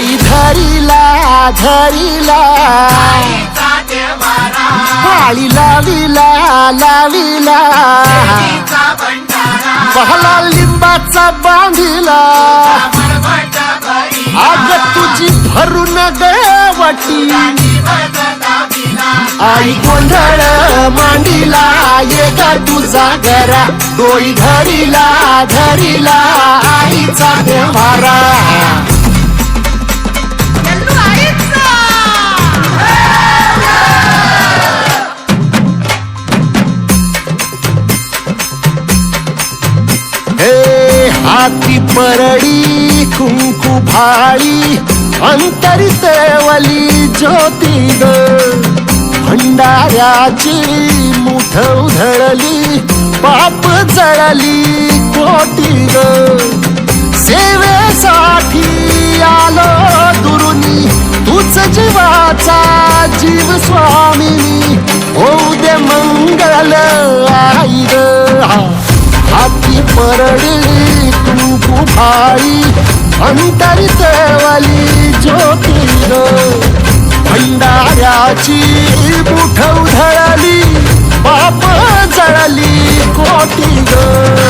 डोई धरिला धरिला. पाळी लाविला लाविला. पहला लिंबाचा बांधिला. आग तुझी भरून देवटी. आई गोंधळ मांडीला ये ग तुझा घरा डोई धरिला धरिला. आईचा देवारा हे हाती परडी कुंकू भाळी अंतरितेवली ज्योती ग. भंडाऱ्याची मुठ उधळली पाप जळली कोटी ग. सेवेसाठी आलो दुरुनी तूच जीवाचा जीव स्वामिनी. होऊ दे मंगल आई ग. हाती परडी कुंकू भाई अंतरितवली ज्योती भंडाऱ्याची मुठ उधळली पाप जळली कोटी ग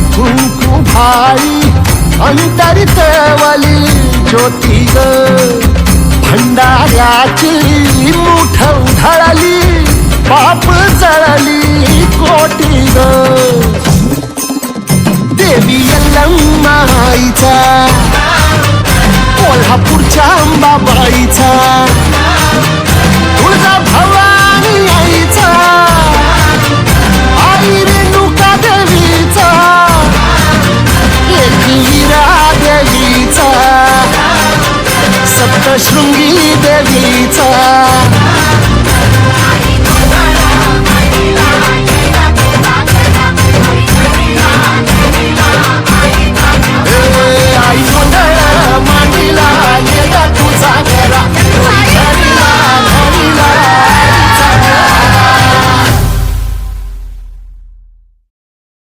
कुंकू भाई अंतरितवली ज्योती ग. भंडाऱ्याची मुठ उधळली पाप जळली कोटी ग. देवी यल्लम्माईचा कोल्हापूरच्या अंबाबाईचा. शृंगी देवीचा